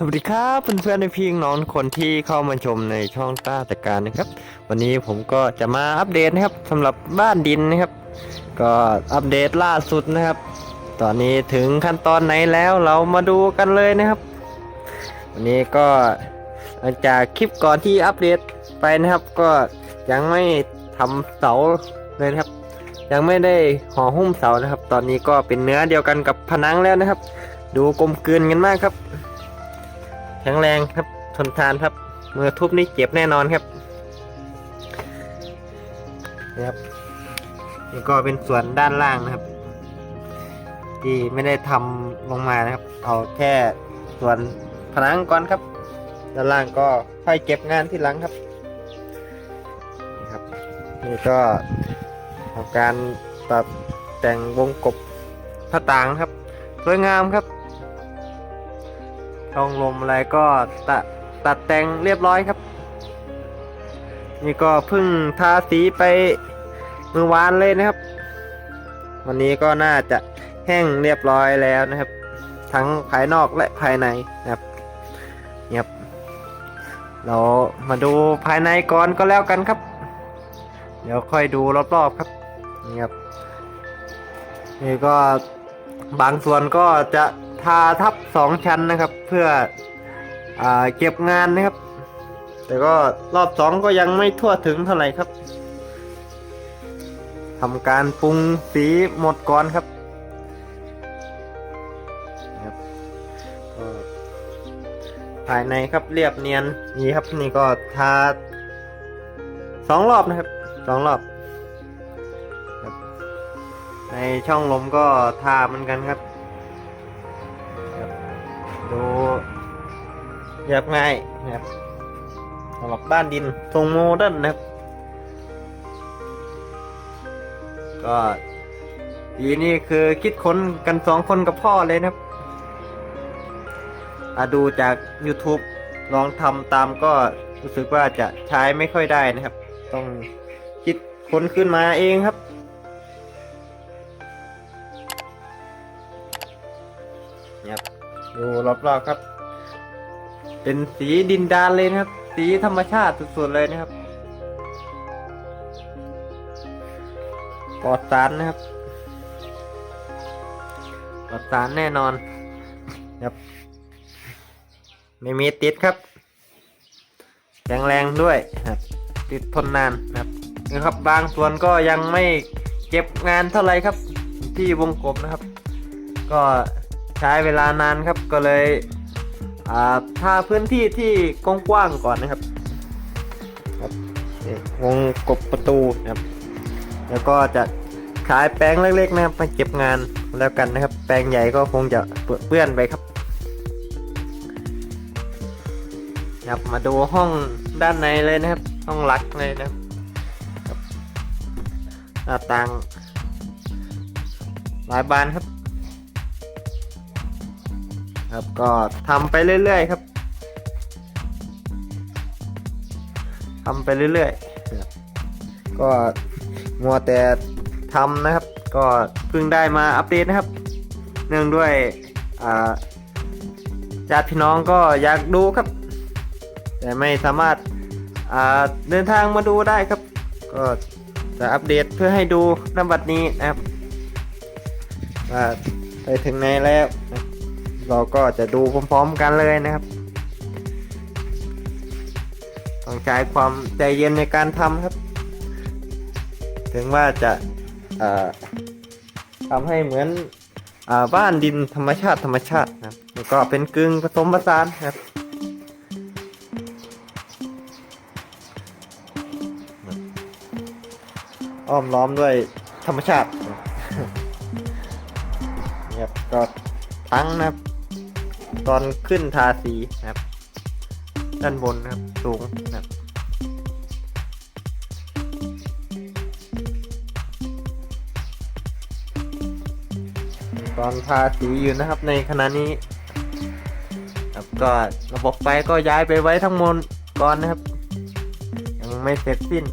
สวัสดีครับเพื่อนๆในพี่น้องคนที่เข้ามาชมในช่องต้าตะการนะครับ วันนี้ผมก็จะมาอัปเดตนะครับสำหรับบ้านดินนะครับ ก็อัปเดตล่าสุดนะครับ ตอนนี้ถึงขั้นตอนไหนแล้วเรามาดูกันเลยนะครับ วันนี้ก็หลังจากคลิปก่อนที่อัปเดตไปนะครับ ก็ยังไม่ทำเสาเลยนะครับ ยังไม่ได้ห่อหุ้มเสานะครับ ตอนนี้ก็เป็นเนื้อเดียวกันกับผนังแล้วนะครับ ดูกลมกลืนกันมากครับ ข็งแรงครับ ทนทานครับ มือทุบนี่เจ็บแน่นอนครับนี่ครับนี่ก็เป็นส่วนด้านล่างนะครับ ที่ไม่ได้ทำลงมานะครับ เอาแค่ส่วนผนังก่อนครับ ด้านล่างก็ค่อยเก็บงานที่หลังครับนี่ครับนี่ก็ทำการปรับแต่งวงกบหน้าต่างครับ สวยงามครับ ช่องลมอะไรก็ตัดตัดแต่งเรียบร้อยครับ นี่ก็เพิ่งทาสีไปเมื่อวานเลยนะครับ วันนี้ก็น่าจะแห้งเรียบร้อยแล้วนะครับ ทั้งภายนอกและภายในนะครับเงียบเรามาดูภายในก่อนก็แล้วกันครับ เดี๋ยวค่อยดูรอบๆครับนี่ครับนี่ก็บางส่วนก็จะ ทาทับสองชั้นนะครับ เพื่ออเก็บงานนะครับ แต่ก็รอบสองก็ยังไม่ทั่วถึงเท่าไหร่ครับทำการปรุงสีหมดก่อนครับภายในครับเรียบเนียนนี่ครับนี่ก็ทาสองรอบนะครับสองรอบในช่องลมก็ทาเหมือนกันครับ เรียบง่ายนะครับสำหรับบ้านดินทรงโมเดิร์นนะครับ ก็ทีนี่คือคิดค้นกันสองคนกับพ่อเลยนะครับอาดูจาก YouTube ลองทำตามก็รู้สึกว่าจะใช้ไม่ค่อยได้นะครับ ต้องคิดค้นขึ้นมาเองครับเนี่ยครับ ดูรอบๆครับ เป็นสีดินดานเลยนะครับ สีธรรมชาติสุดๆเลยนะครับปลอดสารนะครับปลอดสารแน่นอนครับ ไม่มีติดครับ แข็งแรงด้วยครับ ติดทนนานนะครับนี่ครับ บางส่วนก็ยังไม่เก็บงานเท่าไหร่ครับ ที่วงกลมนะครับ ก็ใช้เวลานานครับก็เลย ทาพื้นที่ที่กว้างๆก่อนนะครับครับวงกบประตูนะครับ แล้วก็จะขายแปรงเล็กๆนะครับมาเก็บงานแล้วกันนะครับ แปรงใหญ่ก็คงจะเปื้อนไปครับครับมาดูห้องด้านในเลยนะครับ ห้องลักเลยนะครับครับหน้าต่างหลายบานครับ ครับก็ทำไปเรื่อยๆครับทำไปเรื่อยๆครับก็มัวแต่ทำนะครับ ก็เพิ่งได้มาอัปเดตนะครับ เนื่องด้วยอ่าญาติพี่น้องก็อยากดูครับ แต่ไม่สามารถเดินทางมาดูได้ครับ ก็จะอัปเดตเพื่อให้ดูนบัดนี้นะครับว่าไปถึงไหนแล้ว เราก็จะดูพร้อมๆกันเลยนะครับ ต้องใช้ความใจเย็นในการทำครับ ถึงว่าจะทำให้เหมือนอบ้านดินธรรมชาติธรรมชาตินะครับแล้วก็เป็นกึ่งผสมผสานครับอ้อมล้อมด้วยธรรมชาติเนี่ยก็ทั้งนะครับ ตอนขึ้นทาสีนะครับ ด้านบนนะครับสูงนะครับตอนทาสีอยู่นะครับในขณะนี้ครับก็ระบบไฟก็ย้ายไปไว้ทั้งหมดก่อนนะครับ ยังไม่เสร็จสิ้น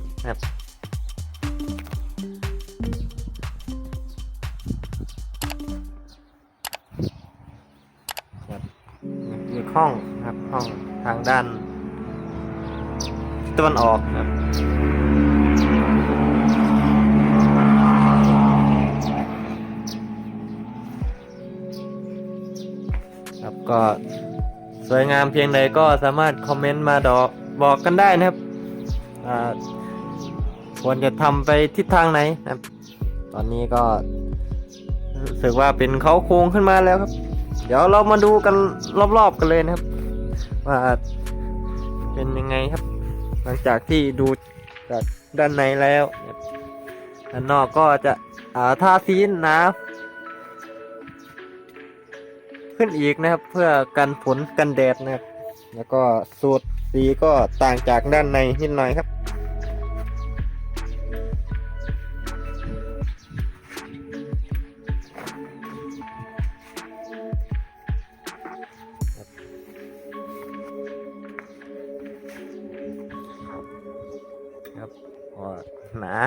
ห้องนะครับห้องทางด้านตะวันออกครับครับ ก็สวยงามเพียงใดก็สามารถคอมเมนต์มาดอกบอกกันได้นะครับควรจะทำไปทิศทางไหนนะครับ ตอนนี้ก็รู้สึกว่าเป็นเขาโครงขึ้นมาแล้วครับ เดี๋ยวเรามาดูกันรอบๆกันเลยนะครับ ว่าเป็นยังไงครับ หลังจากที่ดูจากด้านในแล้วด้านนอกก็จะอ่าทาสีหนาขึ้นอีกนะครับ เพื่อกันฝนกันแดดนะครับ แล้วก็สูตรสีก็ต่างจากด้านในนิดหน่อยครับ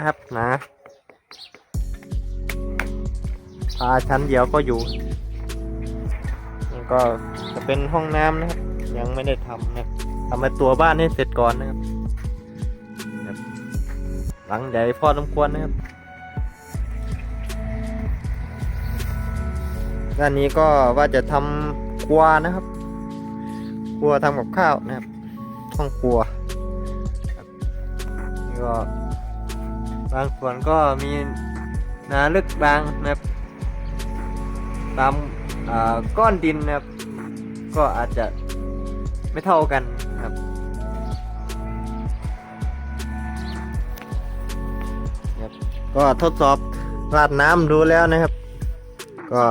ครับนาพาชั้นเดียวก็อยู่ก็จะเป็นห้องน้ำนะครับ ยังไม่ได้ทำนะทำในตัวบ้านให้เสร็จก่อนนะครับหลังใหญ่พอสมควรนะครับ ด้านนี้ก็ว่าจะทำครัวนะครับ ครัวทำกับข้าวนะครับ ห้องครัวนี่ก็ บางส่วนก็มีนาลึกบางนะครับตามก้อนดินนะครับ ก็อาจจะไม่เท่ากันนะครับครับ ก็ทดสอบราดน้ำดูแล้วนะครับ ก็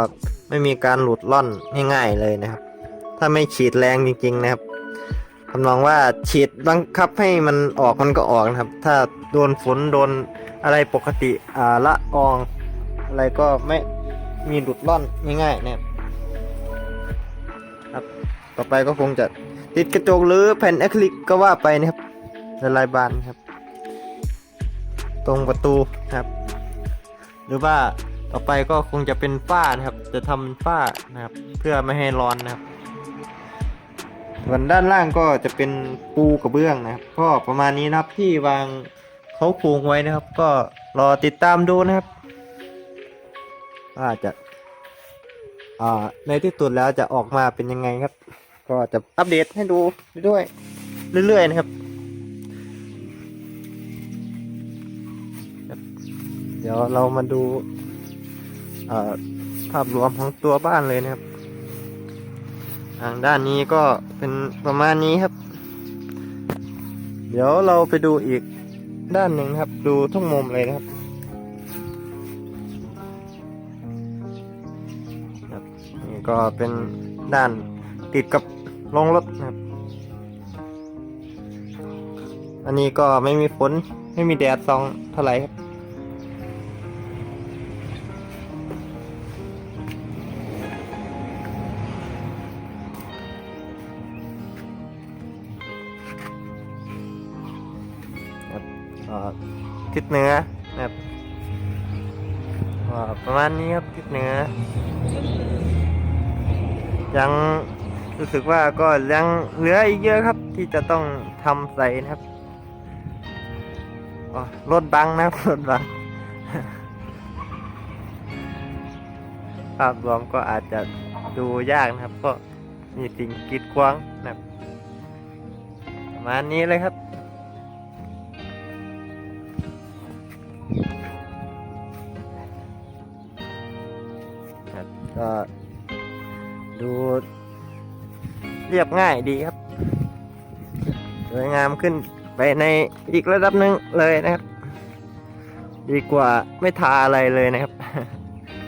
ไม่มีการหลุดล่อนง่ายๆเลยนะครับ ถ้าไม่ฉีดแรงจริง ๆ นะครับทำนองว่าฉีดบังคับให้มันออกมันก็ออกนะครับ ถ้าโดนฝนโดน อะไรปกติอ่าละออง อะไรก็ไม่มีหลุดล่อนง่ายๆนะครับครับต่อไปก็คงจะติดกระจกหรือแผ่นอะคริลิกก็ว่าไปนะครับละลายบานครับ ตรงประตูครับ หรือว่าต่อไปก็คงจะเป็นฝ้านะครับ จะทำฝ้านะครับ เพื่อไม่ให้ร้อนนะครับส่วนด้านล่างก็จะเป็นปูกระเบื้องนะครับก็ประมาณนี้นะครับที่วาง เขาโครงไว้นะครับ ก็รอติดตามดูนะครับว่าจะอ่าในที่สุดแล้วจะออกมาเป็นยังไงครับ ก็จะอัปเดตให้ดูด้วยเรื่อยๆนะครับ เดี๋ยวเรามาดูภาพรวมของตัวบ้านเลยนะครับ ทางด้านนี้ก็เป็นประมาณนี้ครับ เดี๋ยวเราไปดูอีก ด้านหนึ่งครับ ดูทุกมุมเลยนะครับครับนี่ก็เป็นด้านติดกับโรงรถนะครับ อันนี้ก็ไม่มีฝนไม่มีแดดซองเท่าไหร่ครับ ทิศเหนือนะครับประมาณนี้ครับทิศเหนือ ยังรู้สึกว่าก็ยังเหลืออีกเยอะครับ ที่จะต้องทำใส่นะครับรถบังนะครับรถบังภาพรวมก็อาจจะดูยากนะครับเพราะมีสิ่งกีดขวางนะครับประมาณนี้เลยครับ ครับก็ดูเรียบง่ายดีครับ สวยงามขึ้นไปในอีกระดับหนึ่งเลยนะครับ ดีกว่าไม่ทาอะไรเลยนะครับ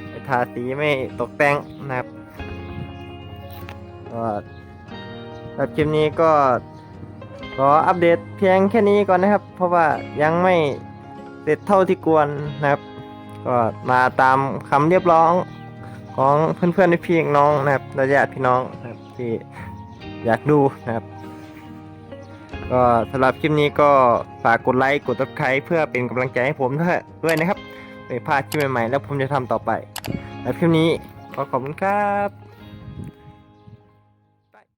ไม่ทาสีไม่ตกแต่งนะครับก็สำหรับคลิปนี้ก็ขออัปเดตเพียงแค่นี้ก่อนนะครับ เพราะว่ายังไม่ เสร็จเท่าที่ควรนะครับ ก็มาตามคำเรียบร้องของเพื่อนๆพี่น้องนะครับและญาติพี่น้องนะครับที่อยากดูนะครับ ก็สำหรับคลิปนี้ก็ฝากกดไลค์กดติดตามเพื่อเป็นกำลังใจให้ผมด้วยนะครับไม่พลาดคลิปใหม่ๆแล้วผมจะทำต่อไป และคลิปนี้ขอขอบคุณครับ